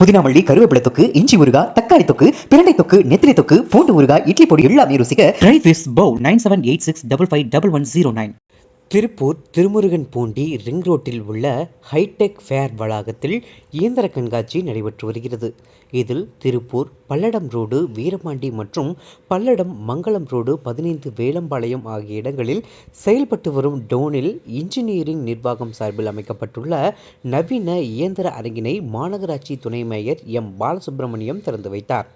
புதினாமல்லி கருவேப்பிலை தொக்கு இஞ்சி ஊறுகா தக்காளி தொக்கு பிரண்டை தொக்கு நெத்திலி தொக்கு பூண்டு ஊறுகா இட்லி பொடி எல்லாமே ருசிக்க dry fish bowl nine seven eight six double five double one zero nine Tiruppur Thirumurugan Poondi ring ரோட்டில் உள்ள ஹைடெக் ஃபேர் வளாகத்தில் இயந்திர கண்காட்சி நடைபெற்று வருகிறது. இதில் திருப்பூர் பல்லடம் ரோடு வீரபாண்டி மற்றும் பல்லடம் மங்களம் ரோடு பதினைந்து வேலம்பாளையம் ஆகிய இடங்களில் செயல்பட்டு வரும் டோனில் இன்ஜினியரிங் நிர்வாகம் சார்பில் அமைக்கப்பட்டுள்ள நவீன இயந்திர அரங்கினை மாநகராட்சி துணை மேயர் எம். பாலசுப்ரமணியம் திறந்து வைத்தார்.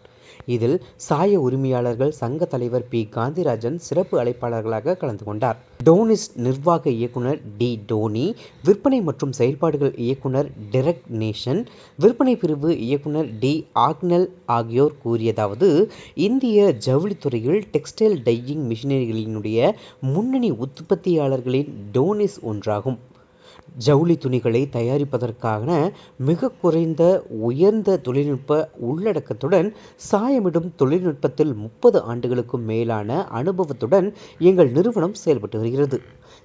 இதில் சாய உரிமையாளர்கள் சங்க தலைவர் பி. காந்திராஜன் சிறப்பு அழைப்பாளர்களாக கலந்து கொண்டார். டோனிஸ் நிர்வாக இயக்குனர் டி. டோனி விற்பனை மற்றும் செயல்பாடுகள் இயக்குனர் டெரக் நேஷன் விற்பனை பிரிவு இயக்குனர் டி. ஆக்னல் ஆகியோர் கூறியதாவது இந்திய ஜவுளித்துறையில் டெக்ஸ்டைல் டையிங் மிஷினரிகளினுடைய முன்னணி உற்பத்தியாளர்களின் டோனிஸ் ஒன்றாகும். ஜவுளி துணிகளை தயாரிப்பதற்கான மிக குறைந்த உயர்ந்த தொழில்நுட்ப உள்ளடக்கத்துடன் சாயமிடும் தொழில்நுட்பத்தில் முப்பது ஆண்டுகளுக்கும் மேலான அனுபவத்துடன் எங்கள் நிறுவனம் செயல்பட்டு வருகிறது.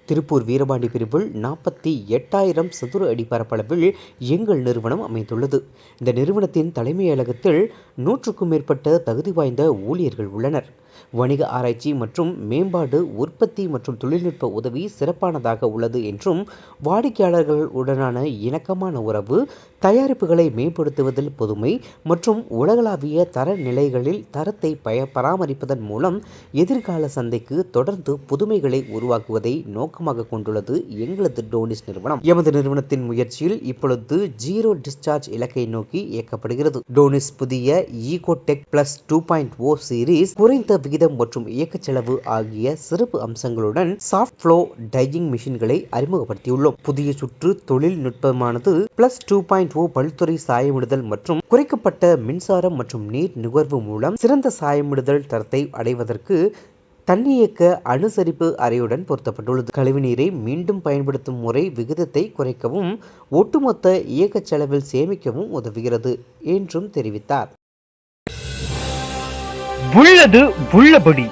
திருப்பூர் வீரபாண்டி பிரிவில் நாற்பத்தி எட்டாயிரம் சதுர அடி பரப்பளவில் எங்கள் நிறுவனம் அமைந்துள்ளது. இந்த நிறுவனத்தின் தலைமை அலகத்தில் நூற்றுக்கும் மேற்பட்ட தகுதி வாய்ந்த ஊழியர்கள் உள்ளனர். வணிக ஆராய்ச்சி மற்றும் மேம்பாடு உற்பத்தி மற்றும் தொழில்நுட்ப உதவி சிறப்பானதாக உள்ளது என்றும் வாடிக்கையாளர்கள் உடனான இணக்கமான உறவு தயாரிப்புகளை மேம்படுத்துவதில் புதுமை மற்றும் உலகளாவிய தரநிலைகளில் தரத்தை பய பராமரிப்பதன் மூலம் எதிர்கால சந்தைக்கு தொடர்ந்து புதுமைகளை உருவாக்குவதை நோக்கமாக கொண்டுள்ளது எங்களது டோனிஸ் நிறுவனம். எமது நிறுவனத்தின் முயற்சியில் இப்பொழுது ஜீரோ டிஸ்சார்ஜ் இலக்கை நோக்கி இயக்கப்படுகிறது. டோனிஸ் புதிய Ecotech plus two point O series குறைந்த விகிதம் மற்றும் இயக்க செலவு ஆகிய சிறப்பு அம்சங்களுடன் சாஃப்ட் ஃப்ளோ டையிங் மிஷின்களை அறிமுகப்படுத்தியுள்ளோம். புதிய சுற்று தொழில்நுட்பமானது பிளஸ் டூ பாயிண்ட் ஓ பல்துறை சாயமிடுதல் மற்றும் குறைக்கப்பட்ட மின்சாரம் மற்றும் நீர் நுகர்வு மூலம் சிறந்த சாயமிடுதல் தரத்தை அடைவதற்கு தன்னியக்க அனுசரிப்பு அறையுடன் பொருத்தப்பட்டுள்ளது. கழிவுநீரை மீண்டும் பயன்படுத்தும் முறை விகிதத்தை குறைக்கவும் ஒட்டுமொத்த இயக்க செலவில் சேமிக்கவும் உதவுகிறது என்றும் தெரிவித்தார். உள்ளது உள்ளபடி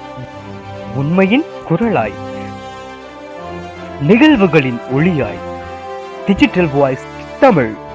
உண்மையின் குரலாய் நிகழ்வுகளின் ஒளியாய். Digital voice Tamil.